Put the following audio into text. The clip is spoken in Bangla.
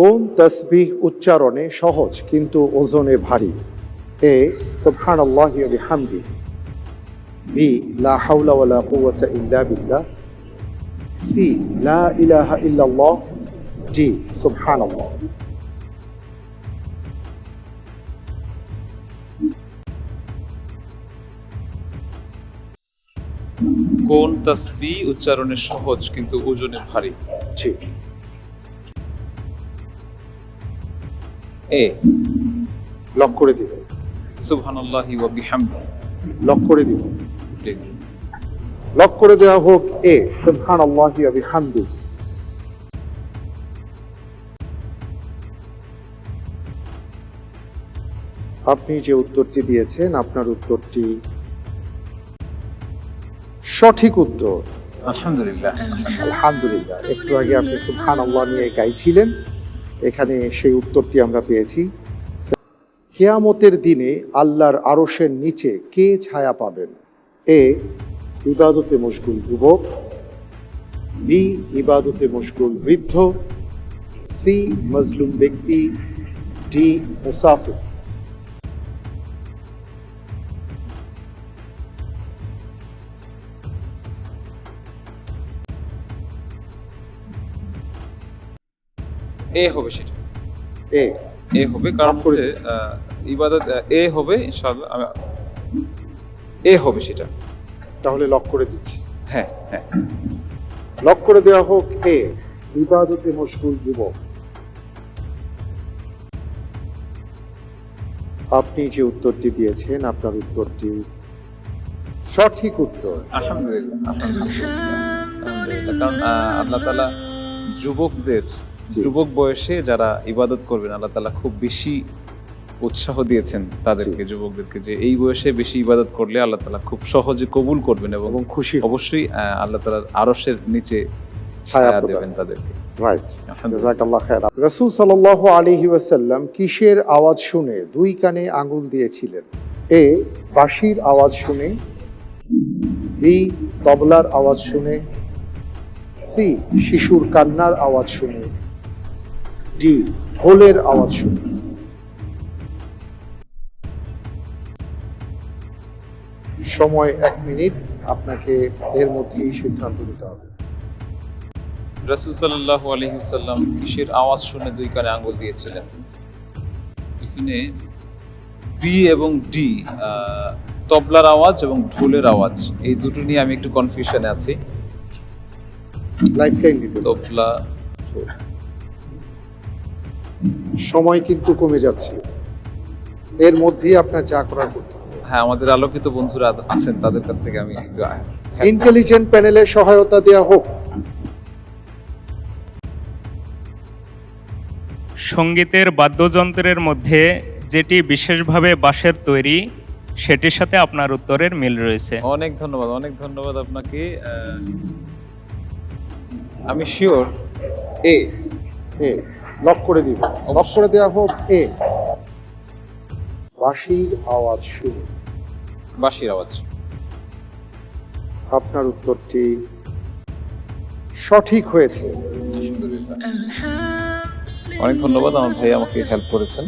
কোন তসবিহ উচ্চারণে সহজ কিন্তু ওজনে ভারী? এ সুবহান বিহামদি বি লা হাওলা ওয়ালা কুওয়াতা ইল্লা বিল্লাহ। সি লা ইলাহা ইল্লাল্লাহ। ডি সুবহান আল্লাহ কোন তসবি উচ্চারণে সহজ কিন্তু ওজনে ভারী? ঠিক এ। লক করে দিব। সুবহানাল্লাহি ওয়া বিহামদি লক করে দিব। প্লিজ লক করে দেওয়া হোক এ। সুবহান আল্লাহ বিহামদি আপনি যে উত্তরটি দিয়েছেন আপনার উত্তরটি সঠিক উত্তর। আলহামদুলিল্লাহ। আলহামদুলিল্লাহ। একটু আগে আপনি সুবহান আল্লাহ নিয়ে গাইছিলেন। এখানে সেই উত্তরটি আমরা পেয়েছি। কেয়ামতের দিনে আল্লাহর আরশের নিচে কে ছায়া পাবেন? এ, ইবাদতে মশগুল যুবক, বি, ইবাদতে মশগুল বৃদ্ধ, সি, মজলুম ব্যক্তি, ডি, মুসাফির। এ হবে সেটা। এ। এ হবে কারণ হচ্ছে ইবাদত এ হবে ইনশাআল্লাহ এ হবে সেটা। তাহলে লক করে দিচ্ছি। হ্যাঁ হ্যাঁ। লক করে দেওয়া হোক এ ইবাদতে মশগুল যুবক। আপনি যে উত্তরটি দিয়েছেন আপনার উত্তরটি সঠিক উত্তর। আলহামদুলিল্লাহ আলহামদুলিল্লাহ। কারণ আল্লাহ তালা যুবকদের। যুবক বয়সে যারা ইবাদত করবেন আল্লাহ তালা খুব বেশি উৎসাহ দিয়েছেন তাদেরকে যুবকদেরকে যে এই বয়সে বেশি ইবাদত করলে আল্লাহ তালা খুব সহজে কবুল করবেন এবং খুশি অবশ্যই আল্লাহ তালার আরসের নিচে ছায়া দেবেন তাদেরকে। রাসূল সাল্লাল্লাহু আলাইহি ওয়াসাল্লাম কিসের আওয়াজ শুনে দুই কানে আঙ্গুল দিয়েছিলেন? এ বাঁশির আওয়াজ শুনে বি তবলার আওয়াজ শুনে সি শিশুর কান্নার আওয়াজ শুনে ডি ঢোলের আওয়াজ শুনে। সময় এক মিনিট আপনাকে এর মধ্যেই সিদ্ধান্ত নিতে হবে। রাসুল সাল্লাহ আলহিসাল্লাম কিসের আওয়াজ শুনে দুই কানে আঙ্গুল দিয়েছিলেন? এখানে বি এবং ডি তবলার আওয়াজ এবং ঢোলের আওয়াজ এই দুটো নিয়ে আমি একটু কনফিউশনে আছি। লাইফ লাইন দিতে। তবলা সময় কিন্তু কমে যাচ্ছে। এর মধ্যেই আপনার যা করার করতে হবে। হ্যাঁ আমাদের আলোকিত বন্ধুরা আছেন তাদের কাছ থেকে আমি ইন্টেলিজেন্ট প্যানেলের সহায়তা দেওয়া হোক। সঙ্গীতের বাদ্যযন্ত্রের মধ্যে যেটি বিশেষভাবে বাঁশের তৈরি সেটির সাথে আপনার উত্তরের মিল রয়েছে। অনেক ধন্যবাদ অনেক ধন্যবাদ আপনাকে। আমি শিওর এ এ লক করে দিব। লক করে দেওয়া হোক এ। বাঁশির আওয়াজ শুনে বাঁশির আওয়াজ। আপনার উত্তরটি সঠিক হয়েছে। অনেক ধন্যবাদ আমার ভাই আমাকে হেল্প করেছেন।